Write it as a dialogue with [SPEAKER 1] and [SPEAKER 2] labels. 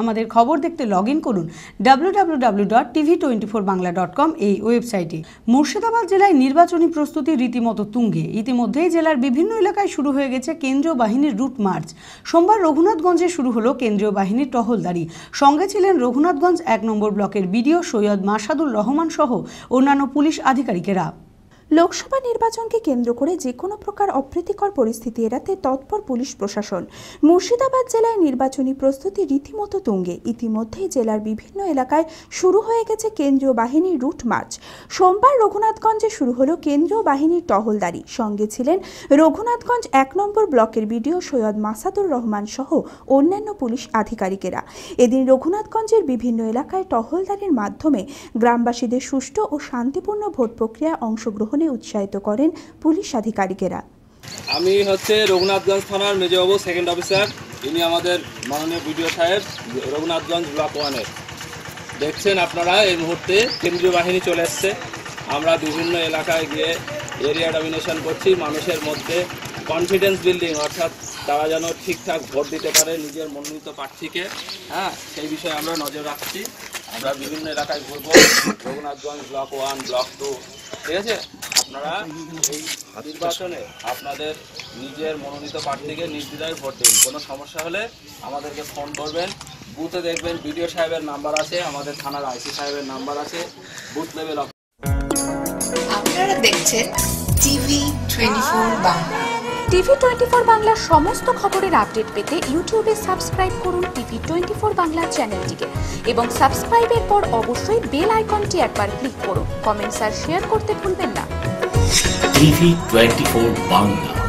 [SPEAKER 1] আমাদের খবর দেখতে লগ ইন করুন W dot TV twenty four Bangla dot com এই ওয়েবসাইটে মুর্শিদাবাদ জেলায় নির্বাচনী প্রস্তুতি রীতিমতো তুঙ্গে। ইতিমধ্যেই জেলার বিভিন্ন এলাকায় শুরু হয়ে গেছে কেন্দ্রীয় বাহিনীর রুট মার্চ। সোমবার রঘুনাথগঞ্জে শুরু হলো কেন্দ্রীয় বাহিনীর টহলদারি। সঙ্গে ছিলেন রঘুনাথগঞ্জ এক নম্বর ব্লকের বিডিও সৈয়দ মাসাদুর রহমান সহ অন্যান্য পুলিশ আধিকারিকেরা।
[SPEAKER 2] লোকসভা নির্বাচনকে কেন্দ্র করে যে কোনো প্রকার অপ্রীতিকর পরিস্থিতি এড়াতে তৎপর পুলিশ প্রশাসন। মুর্শিদাবাদ জেলায় নির্বাচনী প্রস্তুতি রীতিমতো তুঙ্গে। ইতিমধ্যেই জেলার বিভিন্ন এলাকায় শুরু হয়ে গেছে কেন্দ্রীয় বাহিনীর রুট মার্চ। সোমবার রঘুনাথগঞ্জে শুরু হলো কেন্দ্রীয় বাহিনীর টহলদারি। সঙ্গে ছিলেন রঘুনাথগঞ্জ এক নম্বর ব্লকের বিডিও সৈয়দ মাসাদুর রহমান সহ অন্যান্য পুলিশ আধিকারিকেরা। এদিন রঘুনাথগঞ্জের বিভিন্ন এলাকায় টহলদারির মাধ্যমে গ্রামবাসীদের সুষ্ঠু ও শান্তিপূর্ণ ভোট প্রক্রিয়ায় অংশগ্রহণে উৎসাহিত করেন পুলিশ আধিকারিকেরা।
[SPEAKER 3] আমি হচ্ছে রঘুনাথগঞ্জ থানার মেজবাবু সেকেন্ড অফিসার ইনি আমাদের মাননীয় বিডিও সাহেব, রঘুনাথগঞ্জ ব্লক ওয়ানের। দেখছেন আপনারা, এই মুহূর্তে কেন্দ্রীয় বাহিনী চলে এসছে। আমরা বিভিন্ন এলাকায় গিয়ে এরিয়া ডমিনেশন করছি। মানুষের মধ্যে কনফিডেন্স বিল্ডিং অর্থাৎ তারা যেন ঠিকঠাক ভোট দিতে পারে নিজের মনোনীত প্রার্থীকে। হ্যাঁ সেই বিষয়ে আমরা নজর রাখছি। আমরা বিভিন্ন এলাকায় ঘুরবো। Raghunathganj block one, block two. ঠিক আছে? আপনারা এই নির্বাচনে আপনাদের নিজের মনোনীত প্রার্থীকে নির্দ্বিধায় ভোট দিন। কোনো সমস্যা হলে আমাদেরকে ফোন করবেন। বুথে দেখবেন বিডিও সাহেবের নাম্বার আছে আমাদের থানার আইসি সাহেবের নাম্বার আছে। বুথ লেভেল
[SPEAKER 4] আপনারা দেখছেন TV twenty four Bangla.
[SPEAKER 2] TV twenty four বাংলার সমস্ত খবরের আপডেট পেতে ইউটিউবে সাবস্ক্রাইব করুন টিভি টোয়েন্টি ফোর বাংলা চ্যানেলটিকে এবং সাবস্ক্রাইবের পর অবশ্যই বেল আইকনটি একবার ক্লিক করুন। কমেন্টস আর শেয়ার করতে ভুলবেন না।
[SPEAKER 5] TV twenty four Bangla